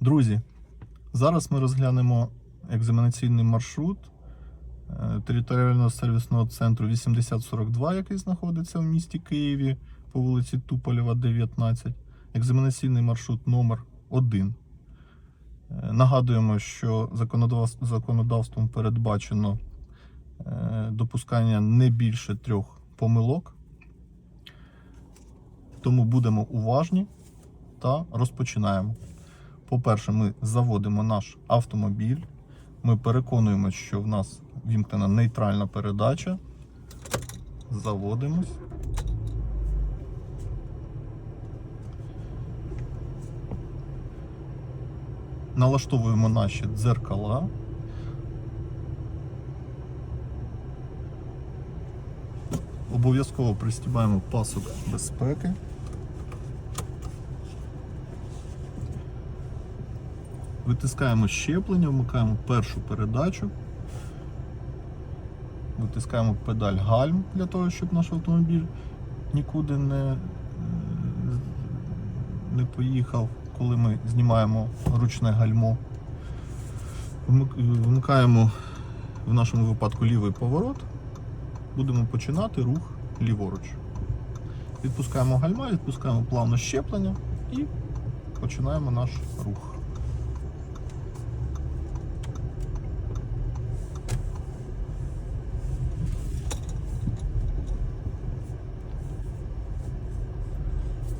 Друзі, зараз ми розглянемо екзаменаційний маршрут е, територіального сервісного центру 8042, який знаходиться в місті Києві по вулиці Туполєва, 19. Екзаменаційний маршрут номер 1. Е, Нагадуємо, що законодавством передбачено е, допускання не більше трьох помилок. Тому будемо уважні та розпочинаємо. По-перше, ми заводимо наш автомобіль. Ми переконуємося, що в нас вімкнена нейтральна передача. Заводимось. Налаштовуємо наші дзеркала. Обов'язково пристібаємо пасок безпеки. Витискаємо щеплення, вмикаємо першу передачу. Витискаємо педаль гальм для того, щоб наш автомобіль нікуди не, е, не поїхав, коли ми знімаємо ручне гальмо. Вмикаємо в нашому випадку лівий поворот. Будемо починати рух ліворуч. Відпускаємо гальма, відпускаємо плавно щеплення і починаємо наш рух.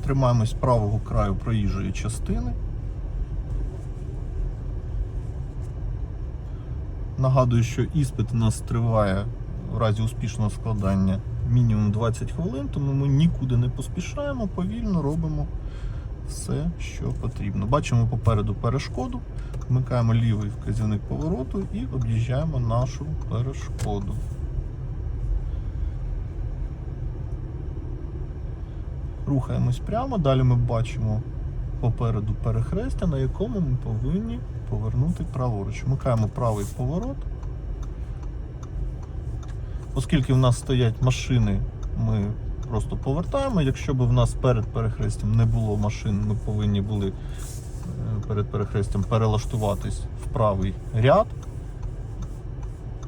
Тримаємось правого краю проїжджої частини. Нагадую, що іспит у нас триває в разі успішного складання мінімум 20 хвилин, тому ми нікуди не поспішаємо, повільно робимо все, що потрібно. Бачимо попереду перешкоду, вмикаємо лівий вказівник повороту і об'їжджаємо нашу перешкоду. Рухаємось прямо, далі ми бачимо попереду перехрестя, на якому ми повинні повернути праворуч. Вмикаємо правий поворот. Оскільки в нас стоять машини, ми просто повертаємо. Якщо б в нас перед перехрестям не було машин, ми повинні були е, перед перехрестям перелаштуватись в правий ряд,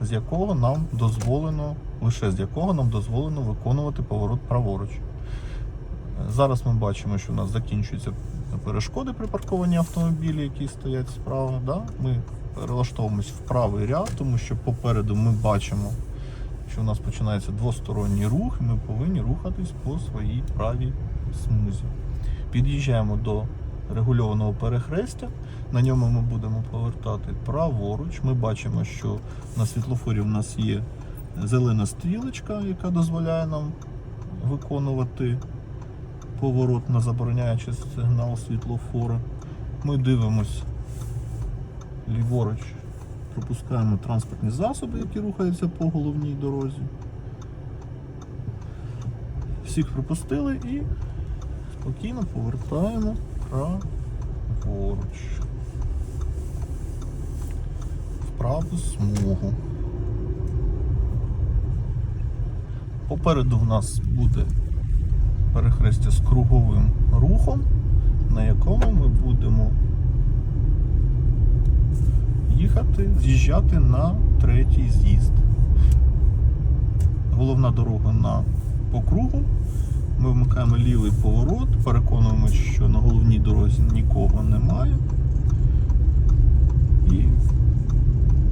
з якого нам дозволено, лише з якого нам дозволено виконувати поворот праворуч. Зараз ми бачимо, що у нас закінчуються перешкоди припарковані автомобілі, які стоять справа. Да? Ми перелаштовуємось в правий ряд, тому що попереду ми бачимо, що у нас починається двосторонній рух, і ми повинні рухатись по своїй правій смузі. Під'їжджаємо до регульованого перехрестя. На ньому ми будемо повертати праворуч. Ми бачимо, що на світлофорі у нас є зелена стрілочка, яка дозволяє нам виконувати поворот на забороняючий сигнал світлофора. Ми дивимось ліворуч, пропускаємо транспортні засоби, які рухаються по головній дорозі. Всіх пропустили і спокійно повертаємо праворуч. В праву смугу. Попереду в нас буде перехрестя з круговим рухом, на якому ми будемо їхати, з'їжджати на третій з'їзд. Головна дорога на по кругу. Ми вмикаємо лівий поворот, переконуємося, що на головній дорозі нікого немає. І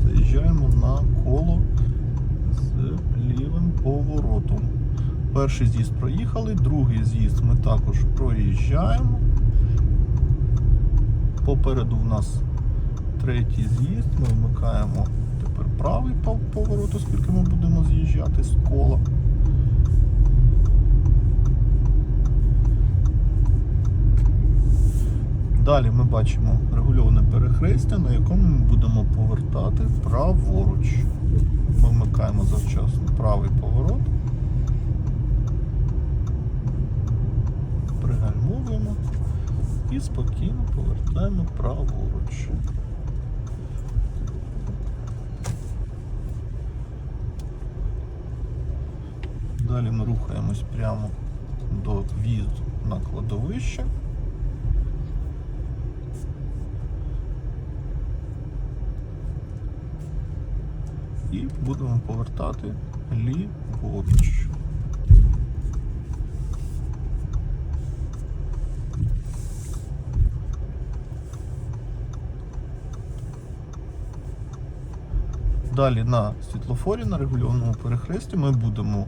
заїжджаємо на коло з лівим поворотом. Перший з'їзд проїхали, другий з'їзд ми також проїжджаємо. Попереду в нас третій з'їзд, ми вмикаємо тепер правий поворот, оскільки ми будемо з'їжджати з кола. Далі ми бачимо регульоване перехрестя, на якому ми будемо повертати праворуч. Ми вмикаємо завчасно правий поворот. пригальмовуємо і спокійно повертаємо праворуч. Далі ми рухаємось прямо до в'їзду на кладовище. І будемо повертати ліворуч. Далі на світлофорі на регульованому перехресті ми будемо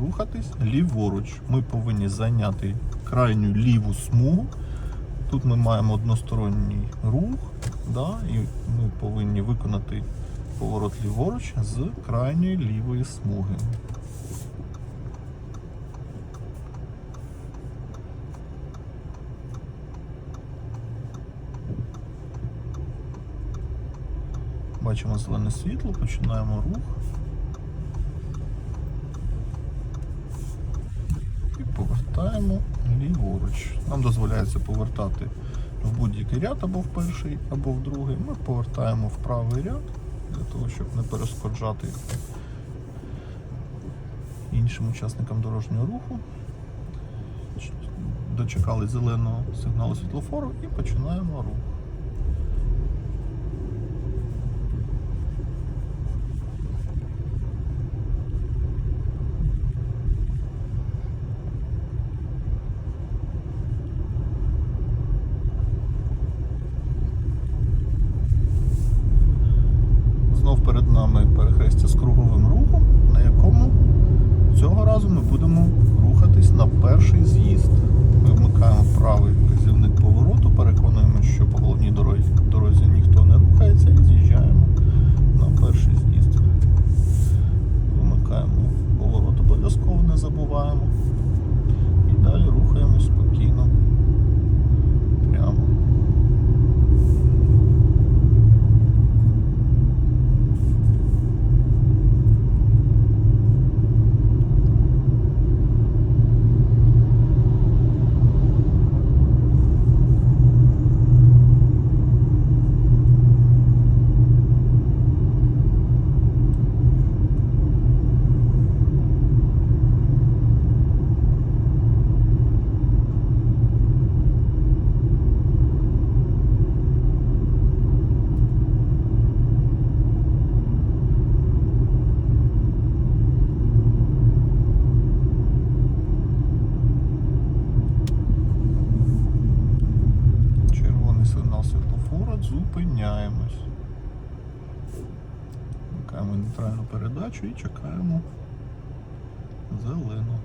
рухатись ліворуч. Ми повинні зайняти крайню ліву смугу. Тут ми маємо односторонній рух, да, і ми повинні виконати поворот ліворуч з крайньої лівої смуги. Бачимо зелене світло, починаємо рух. І повертаємо ліворуч. Нам дозволяється повертати в будь-який ряд або в перший, або в другий. Ми повертаємо в правий ряд для того, щоб не перешкоджати іншим учасникам дорожнього руху. Дочекали зеленого сигналу світлофору і починаємо рух. І чекаємо зеленого.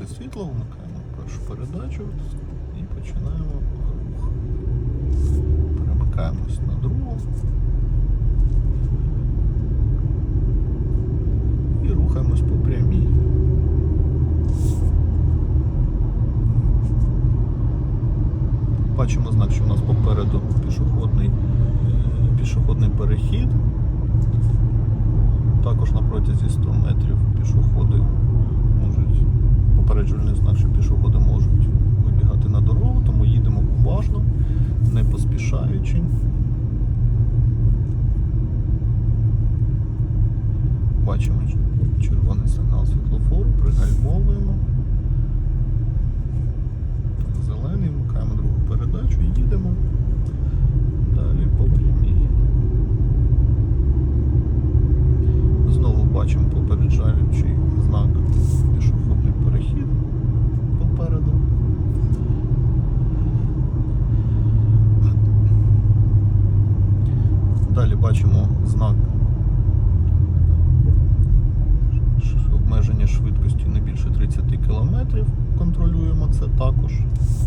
Жовте світло, вмикаємо першу передачу і починаємо рух. Перемикаємось на другу. І рухаємось по прямій. Бачимо знак, що у нас попереду пішохідний, е, пішохідний перехід. Також на протязі 100 метрів пішоходи можуть попереджувальний знак, що пішоходи можуть вибігати на дорогу, тому їдемо уважно, не поспішаючи. Бачимо червоний сигнал світлофору, пригальмовуємо. Зелений, вмикаємо другу передачу їдемо далі по прямій. Знову бачимо попереджаючий знак пішохідний перехід попереду. Далі бачимо знак ш- обмеження швидкості не більше 30 км. Контролюємо це також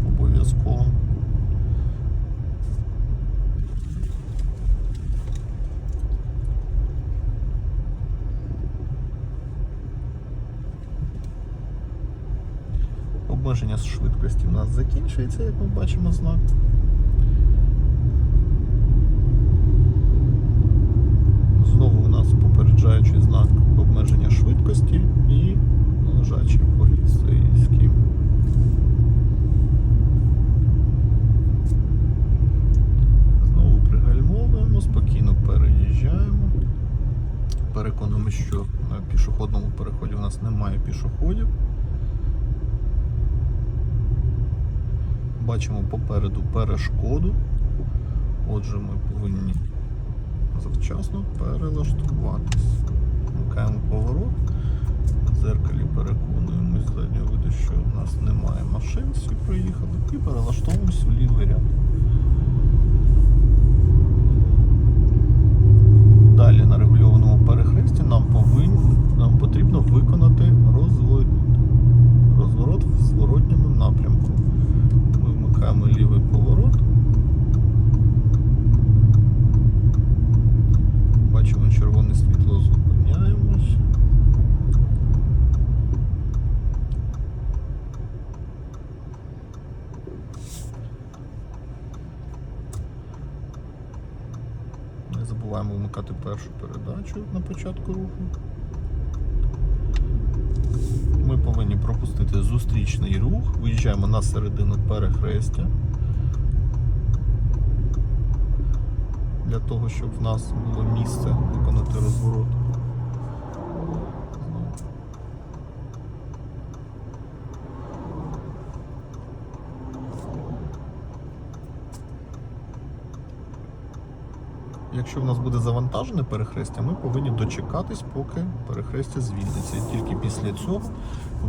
обов'язково. Обмеження швидкості в нас закінчується, як ми бачимо знак. Знову у нас попереджаючий знак обмеження швидкості і лежачий поліцейський. Знову пригальмовуємо, спокійно переїжджаємо. Переконуємо, що на пішохідному переході у нас немає пішоходів. Бачимо попереду перешкоду. Отже, ми повинні завчасно перелаштуватись. Вмикаємо поворот. В дзеркалі переконуємось заднього виду, що в нас немає машин, всі проїхали, і перелаштовуємось в лівий ряд. Далі на регульованому перехресті нам повинні, нам потрібно виконати розворот, розворот в зворотньому напрямку. Ми вмикаємо лівий поворот. Бачимо червоне світло, зупиняємось. Не забуваємо вмикати першу передачу на початку руху. Ми повинні пропустити зустрічний рух, виїжджаємо на середину перехрестя. Для того, щоб в нас було місце виконати розворот. Якщо в нас буде завантажене перехрестя, ми повинні дочекатись, поки перехрестя звільниться. І тільки після цього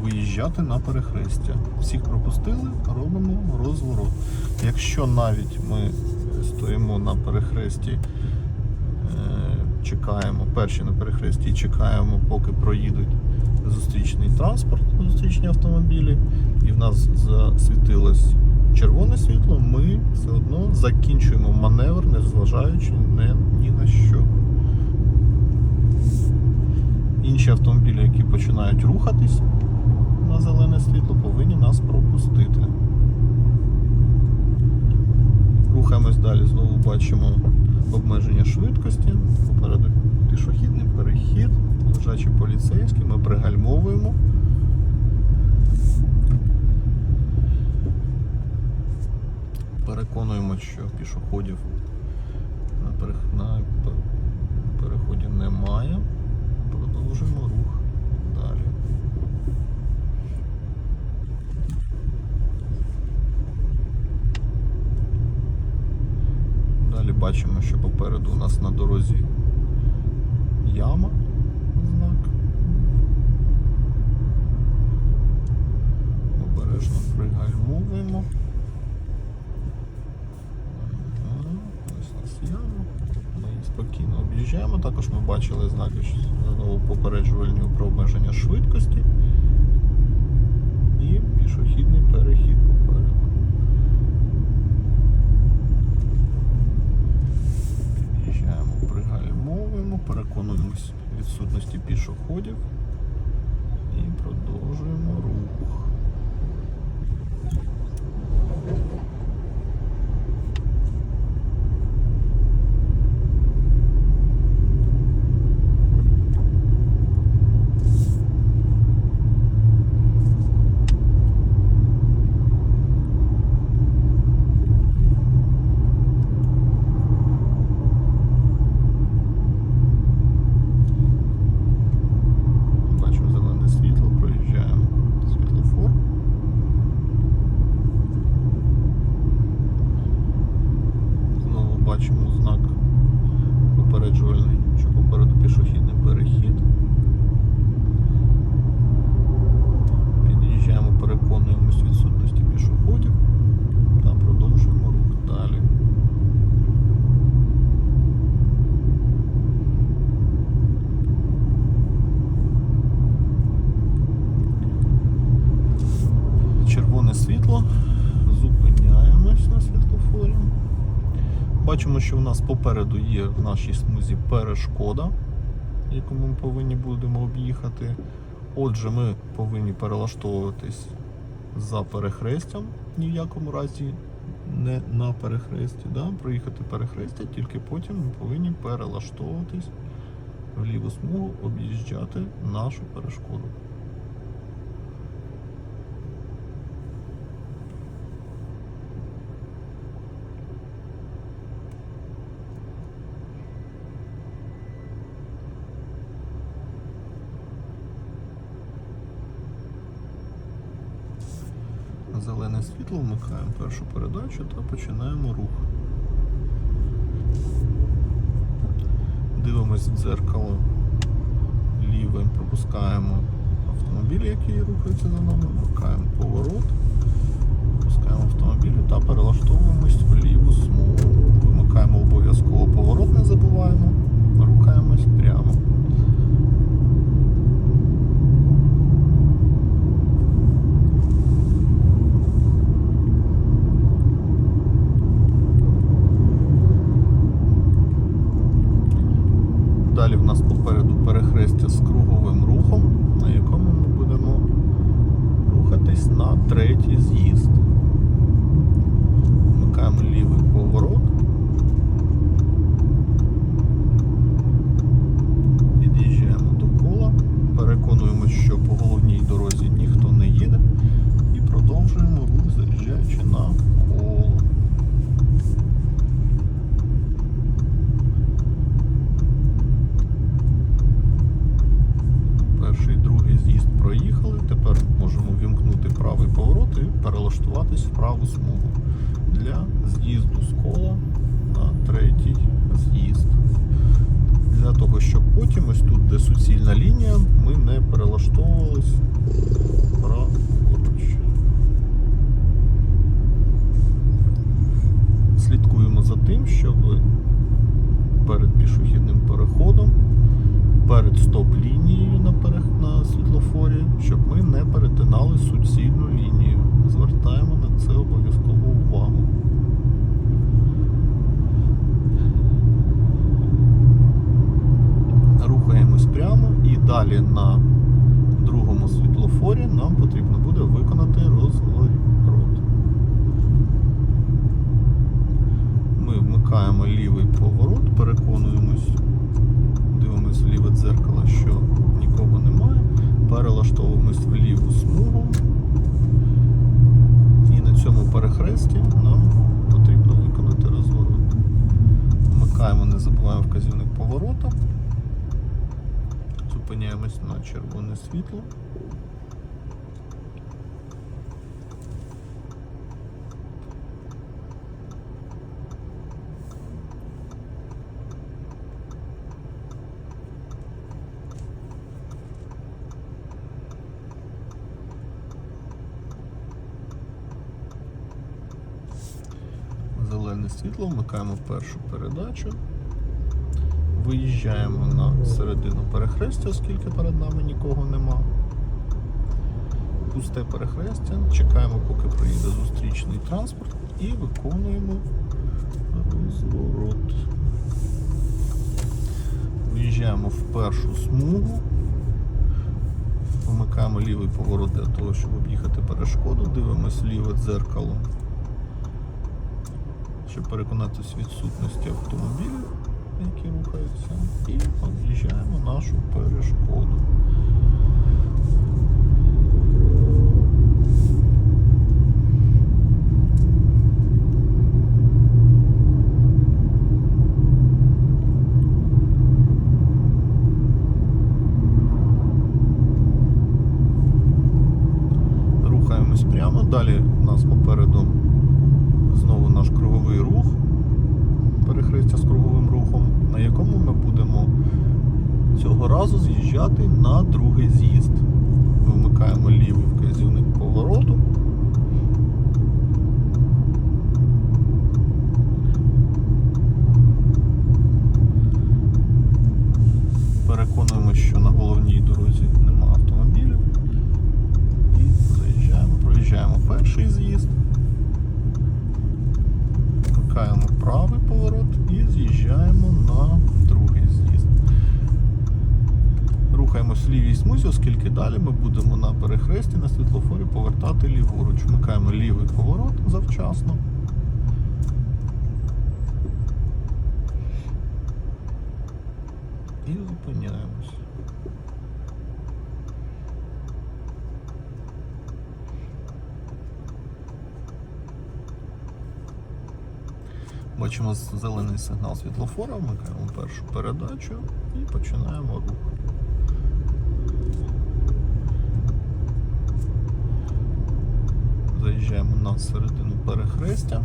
виїжджати на перехрестя. Всіх пропустили, робимо розворот. Якщо навіть ми стоїмо на перехресті, е, чекаємо перші на перехресті і чекаємо, поки проїдуть зустрічний транспорт, зустрічні автомобілі, і в нас засвітилось все одно закінчуємо маневр, не зважаючи не, ні на що. Інші автомобілі, які починають рухатись на зелене світло, повинні нас пропустити. Рухаємось далі, знову бачимо обмеження швидкості. Попереду пішохідний перехід, лежачий поліцейський, ми пригальмовуємо. Переконуємо, що пішоходів на, перех- на переході немає. Продовжуємо рух далі. Далі бачимо, що попереду у нас на дорозі яма знак. Обережно пригальмовуємо. Ага, Ось у нас яма. Ми її спокійно. Також ми бачили знаки знову попереджувальні про обмеження швидкості. І пішохідний перехід попереду. Під'їжджаємо, пригальмовуємо, переконуємось відсутності пішоходів і продовжуємо рух. Бачимо зелене світло, проїжджаємо світлофор. Знову бачимо знак попереджувальний, що попереду пішохідний перехід. Під'їжджаємо, переконуємось в відсутності пішоходів та продовжуємо рух далі. червоне світло, зупиняємось на світлофорі. Бачимо, що в нас попереду є в нашій смузі перешкода, яку ми повинні будемо об'їхати. Отже, ми повинні перелаштовуватись за перехрестям, ні в якому разі не на перехресті. Да? Проїхати перехрестя, тільки потім ми повинні перелаштовуватись в ліву смугу, об'їжджати нашу перешкоду. Зелене світло, вмикаємо першу передачу та починаємо рух. Дивимось в дзеркало ліве, пропускаємо автомобіль, який рухається за нами, вмикаємо поворот, пропускаємо автомобіль та перелаштовуємось в ліву смугу. Вимикаємо обов'язково Зупиняємось на червоне світло. Зелене світло, вмикаємо першу передачу. Виїжджаємо на середину перехрестя, оскільки перед нами нікого нема. Пусте перехрестя, чекаємо, поки приїде зустрічний транспорт і виконуємо розворот. Виїжджаємо в першу смугу. Вмикаємо лівий поворот для того, щоб об'їхати перешкоду, дивимось ліве дзеркало щоб переконатися відсутності автомобілів, які рухаються, і об'їжджаємо нашу перешкоду. Рухаємось прямо. Далі у нас попереду знову наш круговий рух, перехрестя з круговим рухом, на якому ми будемо цього разу з'їжджати на другий з'їзд. Вимикаємо лівий вказівник повороту. Переконуємо, що на головній дорозі нема автомобілів. І заїжджаємо, проїжджаємо перший з'їзд. Вмикаємо правий поворот і з'їжджаємо на другий з'їзд. Рухаємось в лівій смузі, оскільки далі ми будемо на перехресті на світлофорі повертати ліворуч. Вмикаємо лівий поворот завчасно. І зупиняємось. Бачимо зелений сигнал світлофора, вмикаємо першу передачу і починаємо рух. Заїжджаємо на середину перехрестя.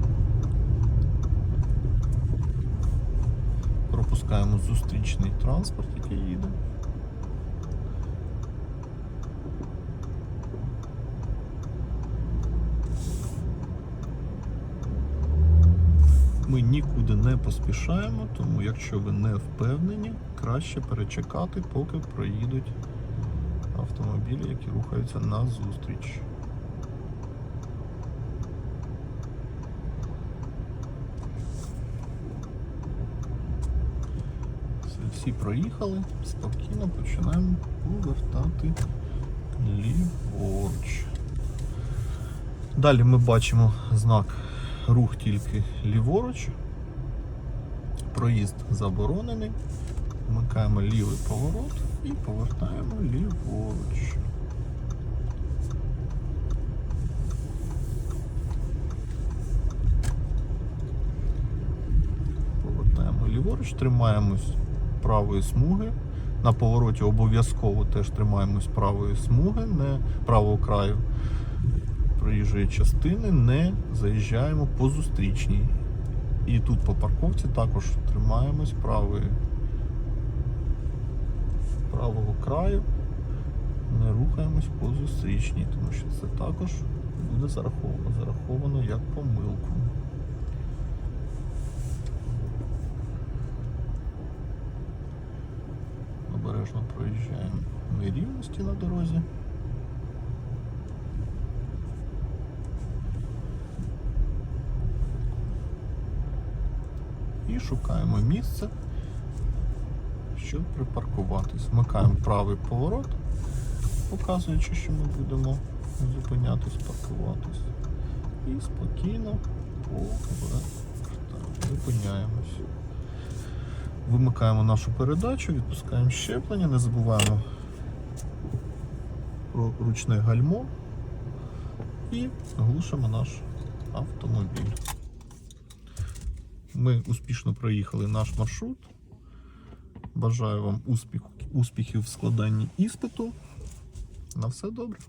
Пропускаємо зустрічний транспорт, який їде. Ми нікуди не поспішаємо, тому якщо ви не впевнені, краще перечекати, поки проїдуть автомобілі, які рухаються на всі проїхали, спокійно починаємо повертати ліворуч. Далі ми бачимо знак рух тільки ліворуч. Проїзд заборонений. Вмикаємо лівий поворот і повертаємо ліворуч. Повертаємо ліворуч, тримаємось правої смуги. На повороті обов'язково теж тримаємось правої смуги, не правого краю проїжджої частини, не заїжджаємо по зустрічній. І тут по парковці також тримаємось правої, правого краю, не рухаємось по зустрічній, тому що це також буде зараховано, зараховано як помилку. Обережно проїжджаємо нерівності на дорозі. і шукаємо місце, щоб припаркуватись. Вмикаємо правий поворот, показуючи, що ми будемо зупинятись, паркуватись. І спокійно повертаємо, зупиняємось. Вимикаємо нашу передачу, відпускаємо щеплення, не забуваємо про ручне гальмо і глушимо наш автомобіль. Ми успішно проїхали наш маршрут. Бажаю вам успіху, успіхів в складанні іспиту. На все добре.